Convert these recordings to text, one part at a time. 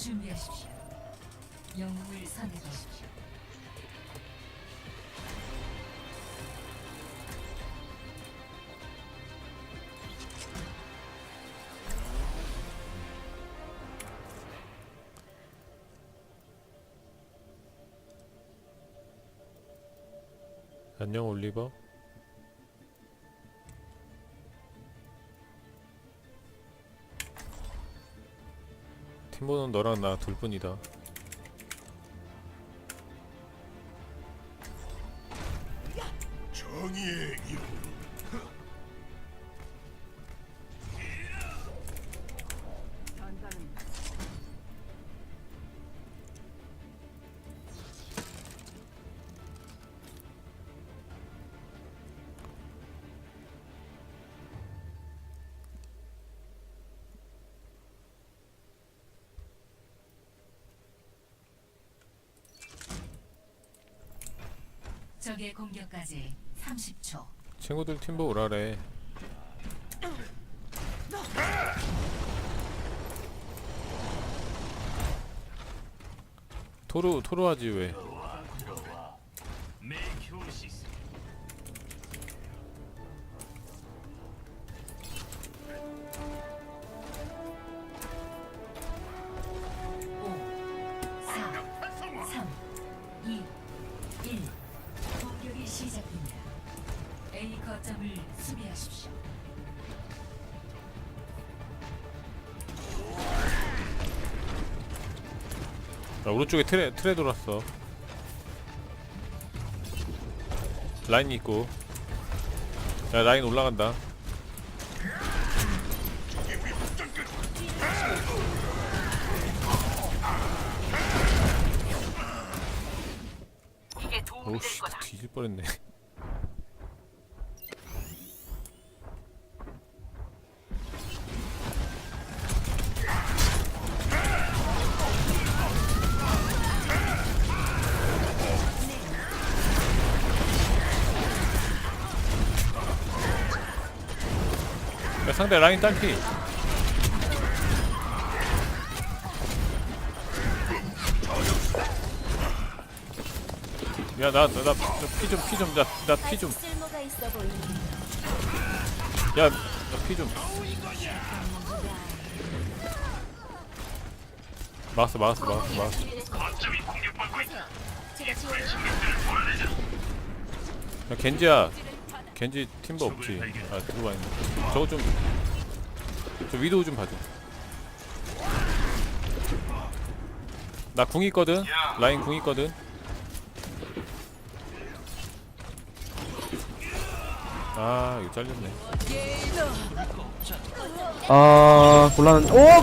준비하십시오. 영웅을 선택하십시오. 안녕 올리버 팀보는 너랑 나 둘뿐이다 적의 공격까지 30초. 친구들 팀보 오라래 토로 토로 하지 왜 오른쪽에 트레 트레 돌았어. 라인 있고. 야 라인 올라간다. 오우씨 뒤질 뻔했네 상대 라인 딸피 야 나 나 피 좀 피 좀 나 나 피좀 쓸모가 있어 보이는 야, 나피 좀. 막았어, 막았어, 막았어, 막았어. 겐지야. 겐지 팀버 없지. 아, 들어와 있네. 저거 좀. 저 위도우 좀 봐줘. 나 궁 있거든? 라인 궁 있거든? 아, 이거 잘렸네. 아 곤란한 오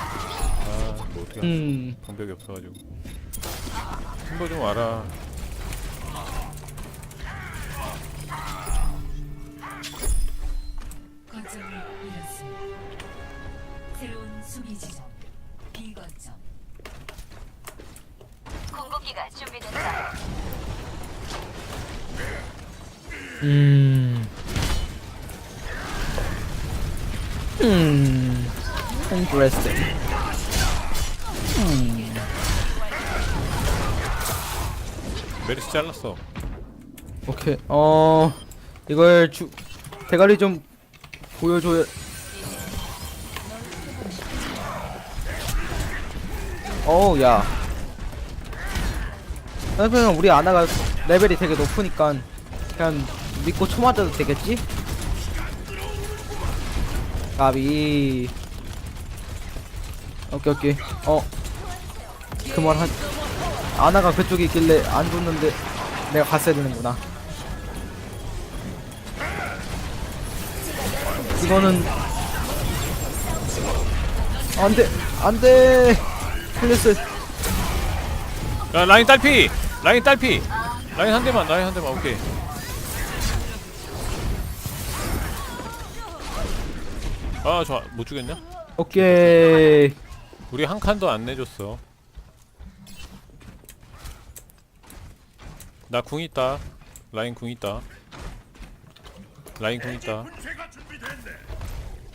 아, 뭐 어떻게 하지? 음 방벽이 없어가지고. 팀버 좀 와라. 거점을 잃었습니다. 새로운 수비 지점 B 거점. 공급기가 준비됐다. 음. 음. interesting. 메리스 잘랐어. 오케이. 어. 이걸 주 대가리 좀 보여줘야 어우 야 그냥 우리 아나가 레벨이 되게 높으니까 그냥 믿고 쳐맞아도 되겠지? 가비 오케이 오케이 어 그말 한 아나가 그쪽에 있길래 안 줬는데 내가 갔어야 되는구나. 이거는 안돼 안돼. 틀렸어 야 라인 딸피! 라인 딸피! 라인 한 대만 라인 한 대만 오케이. 아 좋아. 못 죽였냐? 오케이. 우리 한 칸도 안 내줬어 나 궁 있다. 라인 궁 있다. 라인 궁 있다.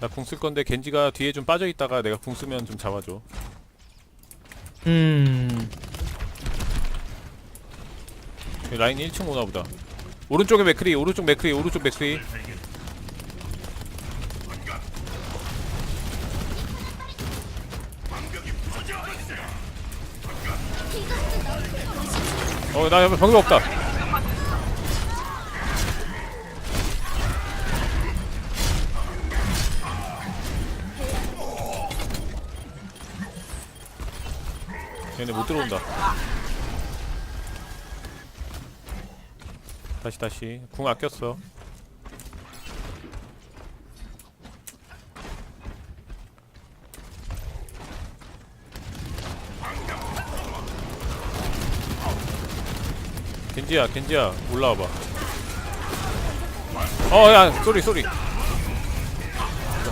나 궁 쓸 건데 겐지가 뒤에 좀 빠져 있다가 내가 궁 쓰면 좀 잡아줘. 음. 라인 1층 오나 보다. 오른쪽에 맥크리 오른쪽 맥크리 오른쪽 맥크리 어 나 옆에 병력 없다. 얘네 못 들어온다. 다시 다시. 궁 아꼈어 겐지야 겐지야 올라와봐 어야 쏘리 쏘리 이거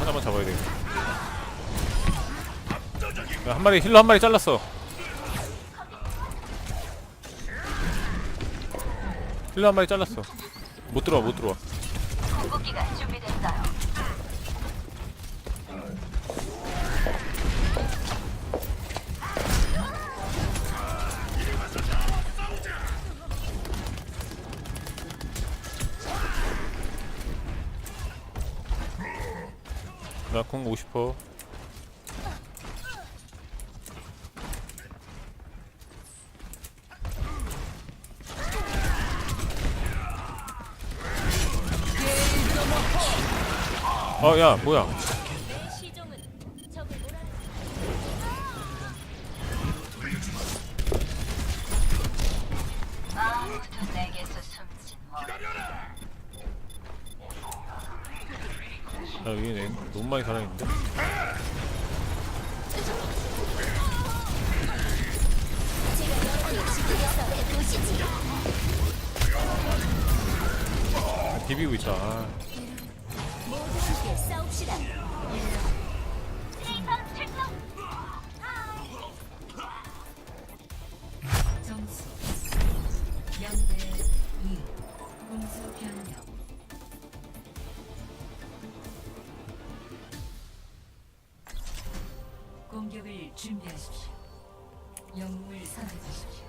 하나만 잡아야 되겠다 야, 한 마리 힐러 한 마리 잘랐어 힐러 한 마리 잘랐어 못 들어와 못 들어와 나공 50퍼 어야 뭐야 비비고 있다 아, 모두 함께 싸웁시다. 점수 0대 2 공수 변경 공격을 준비하십시오 영웅을 선택하십시오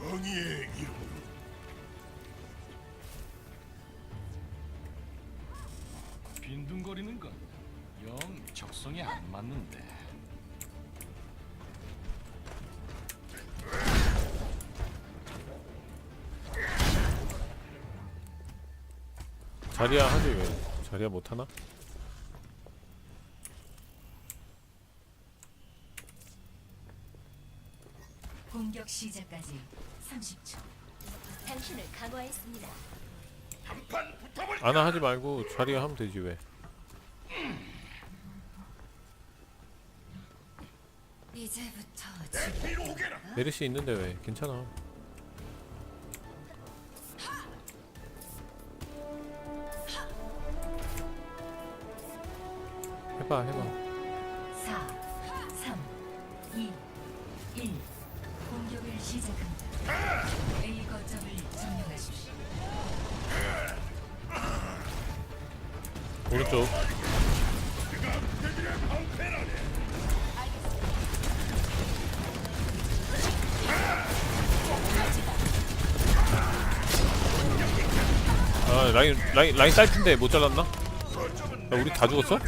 정의의 이름. 빈둥거리는 건 영 적성에 안 맞는데. 자리야 하지 왜 자리야 못하나? 공격 시작까지 30초 당신을 강화했습니다. 한판 붙어볼. 아나 하지 말고 자리야 하면 되지 왜 이제부터 뒤로 오게라. 메르시 있는데 왜 괜찮아 해봐 해봐 오른쪽 아 라인 라인 라인 딸핀데 못 잘랐나? 야 우리 다 죽었어?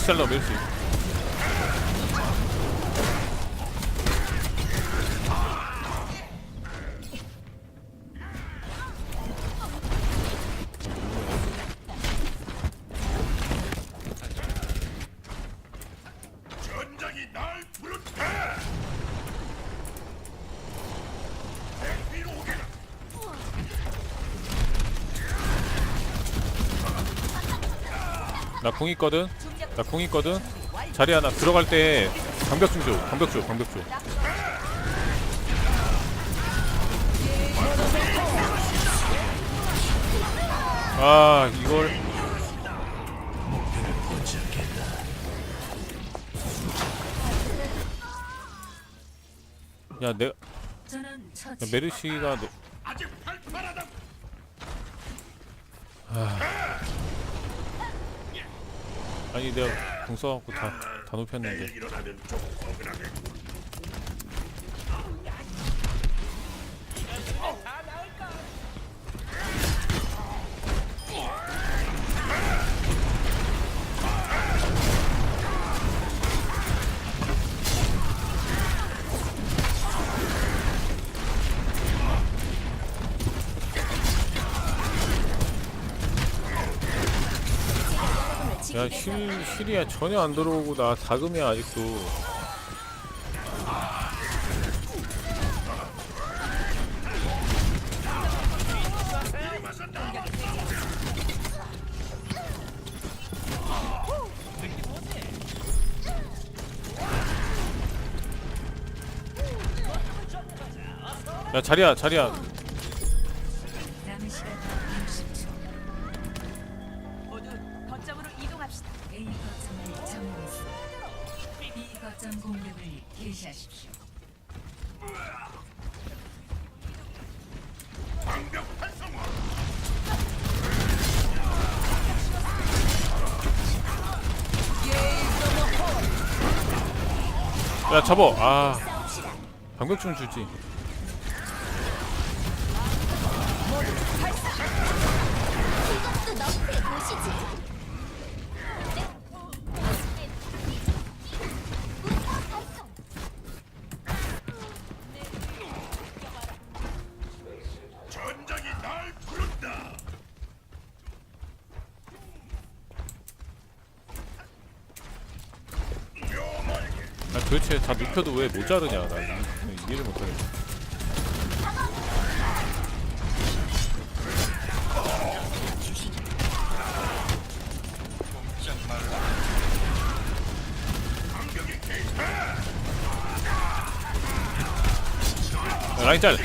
멜시 잘라 멜시 전장이 날 부른다. 내 뒤로 오게라. 나궁 있거든 나궁 있거든 자리 하나 들어갈 때 방벽 좀 줘 방벽 줘 방벽 줘 아 이걸 야 내가 야. 메르시가 너, 팔팔하다. 아니 내가 궁 써갖고 다, 다 눕혔는데 야 실, 실이야. 전혀 안 들어오고 나 다금이야 아직도. 야 자리야 자리야 야 접어. 아. 방벽 좀 주지 눕혀도 왜 모자르냐? 나 이- 이해를 못하겠어 야, 라인 짤.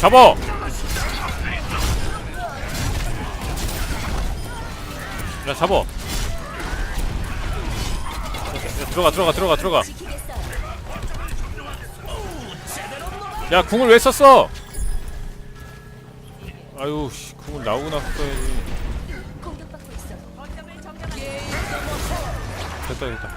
잡어 야 잡어 들어가 들어가 들어가 들어가. 야 궁을 왜 썼어? 아유 씨 궁을 나오고 나서 써야지. 됐다 됐다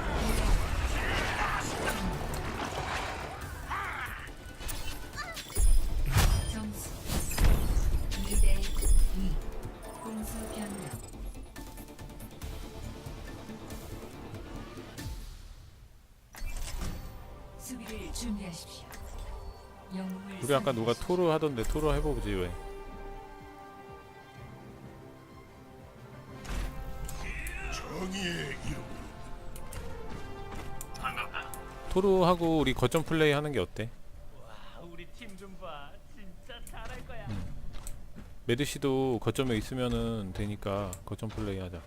아까 누가. 토로 하던데 토로 해보지 왜 정의의 이름. 토로 하고 우리 거점 플레이 하는 게 어때? 거야. 메드시도 거점에 있으면은 되니까 거점 플레이 하자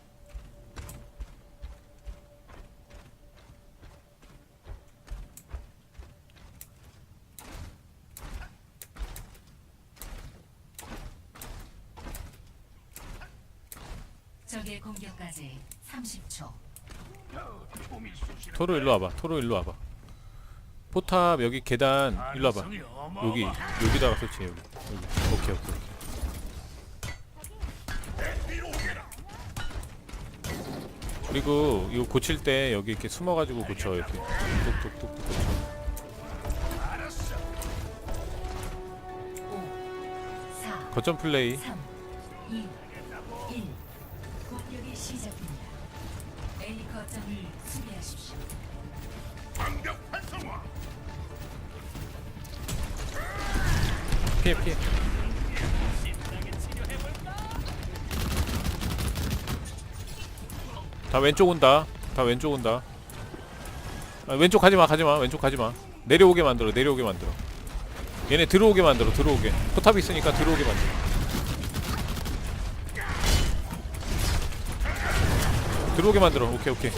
적의 공격까지 30초. 토로 일로 와봐 토로 일로 와봐 포탑 여기 계단 일로 와봐. 여기 여기다가 설치해 여기 여기 오케이 오케이. 그리고 이거 고칠 때 여기 이렇게 숨어가지고 고쳐 이렇게 뚝뚝뚝뚝 고쳐 5, 4, 거점 플레이 3, 2, 1. 공격이 시작됩니다. A 거점을 수비하십시오. 방벽 활성화. 피해 피해. 다 왼쪽 온다. 다 왼쪽 온다. 아, 왼쪽 가지마 가지마. 왼쪽 가지마. 내려오게 만들어 내려오게 만들어. 얘네 들어오게 만들어 들어오게. 포탑 있으니까 들어오게 만들어 들어오게 만들어. 오케이 오케이.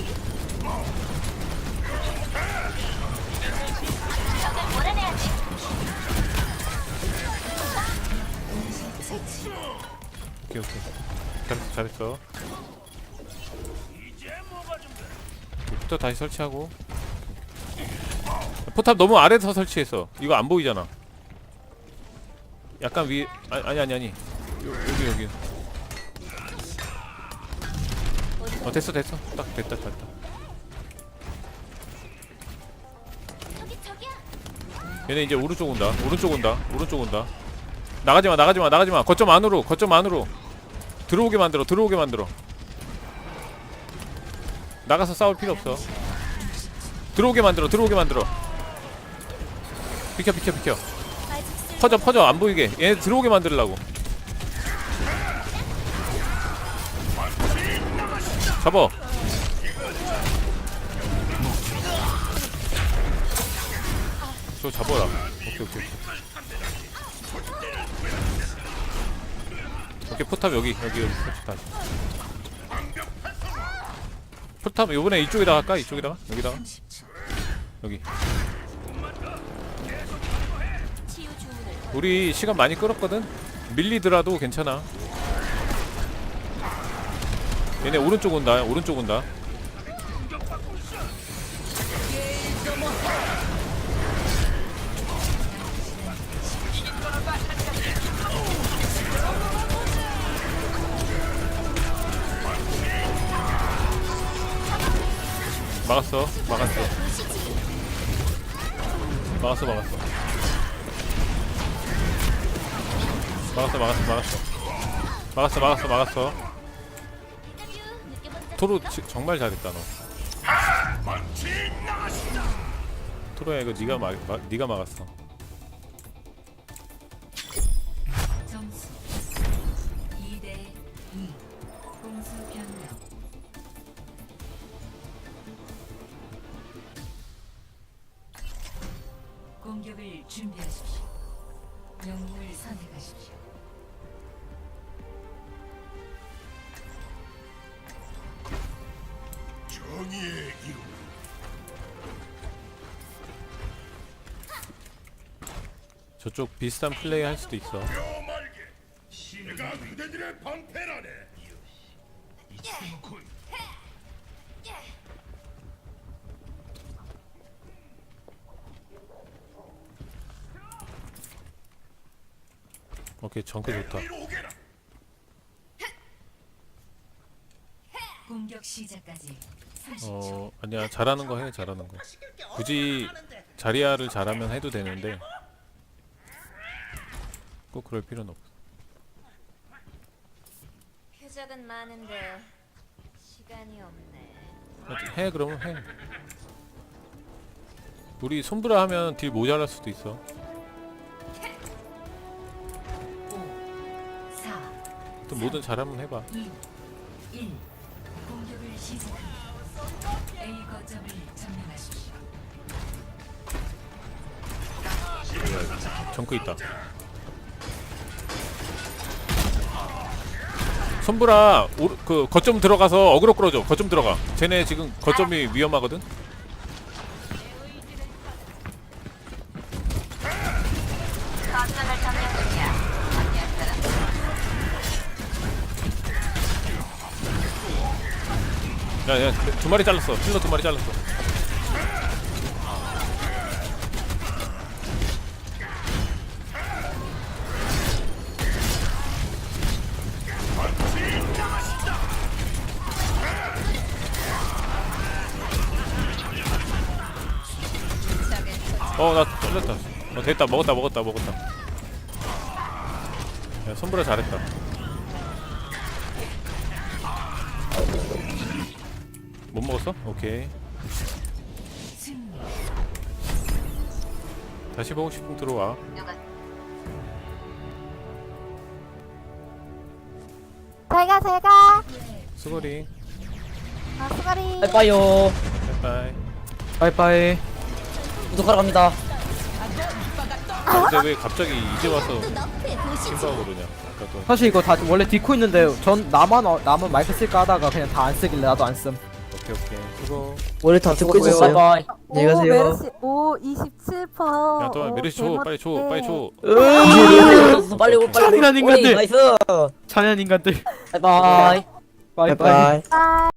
오케이 오케이. 잘했어 잘했어. 포탑 다시 설치하고. 포탑 너무 아래서 설치했어 이거 안 보이잖아. 약간 위 아니 아니 아니 아니. 요, 여기 여기 어 됐어 됐어. 딱 됐다 됐다. 얘네 이제 오른쪽 온다. 오른쪽 온다. 오른쪽 온다. 나가지마 나가지마 나가지마. 거점 안으로 거점 안으로. 들어오게 만들어 들어오게 만들어. 나가서 싸울 필요 없어. 들어오게 만들어 들어오게 만들어. 비켜 비켜 비켜. 퍼져 퍼져. 안 보이게. 얘네 들어오게 만들려고 잡어 저 잡어라. 오케이 오케이 오케이. 포탑 여기 여기 여기 다시. 포탑 요번에 이쪽에다 할까? 이쪽에다가? 여기다가? 30초. 여기. 우리 시간 많이 끌었거든? 밀리더라도 괜찮아 얘네 오른쪽 온다 오른쪽 온다 막았어 막았어. 막았어 막았어. 막았어 막았어 막았어. 막았어 막았어 막았어 토로? 지- 정말 잘했다 너. 토로야 이거 네가 막 마, 네가 막았어 저쪽 비슷한 플레이 할 수도 있어. 내가 그대들의 방패라네. 이치군. 오케이 정크 좋다 위로 오게라. 공격 시작까지 30초. 어 아니야 잘하는 거 해 잘하는 거 굳이 자리아를 잘하면 해도 되는데 꼭 그럴 필요는 없어 표적은 많은데 시간이 없네. 해 그러면 해 우리 손브라 하면 딜 모자랄 수도 있어 5, 4, 또 뭐든 잘하면 해봐 2, 1. 공격을 시작합니다. A 거점을 점령하십시오. 정크 있다 손브라 오, 그 거점 들어가서 어그로 끌어줘. 거점 들어가. 쟤네 지금 거점이 위험하거든. 야야 두 마리 잘랐어. 힐러 두 마리 잘랐어 어 됐다 먹었다 먹었다 먹었다. 야 손보라 잘했다. 못 먹었어? 오케이. 다시 보고 싶으면 들어와. 잘가 잘가. 수고링 아 수가리. 빠이빠이요. 바이바이. 빠이빠이. 구독하러 갑니다 근데 왜 갑자기 이제 와서 팀파워 그러냐 사실 이거 다 원래 디코 있는데 전 나만 어, 나만 마이크 쓸까 하다가 그냥 다 안 쓰길래 나도 안 씀 오케이 오케이. 수고 원래 다 듣고. 있었어요. 안녕히 가세요. 오 27%. 야 또만 메르시 줘. 빨리 줘. 빨리 줘. 어, 빨리 오 빨리. 잔인한 오. 인간들. 오이, 나이스. 찬양 인간들. 바이바이. 빠이빠이. 아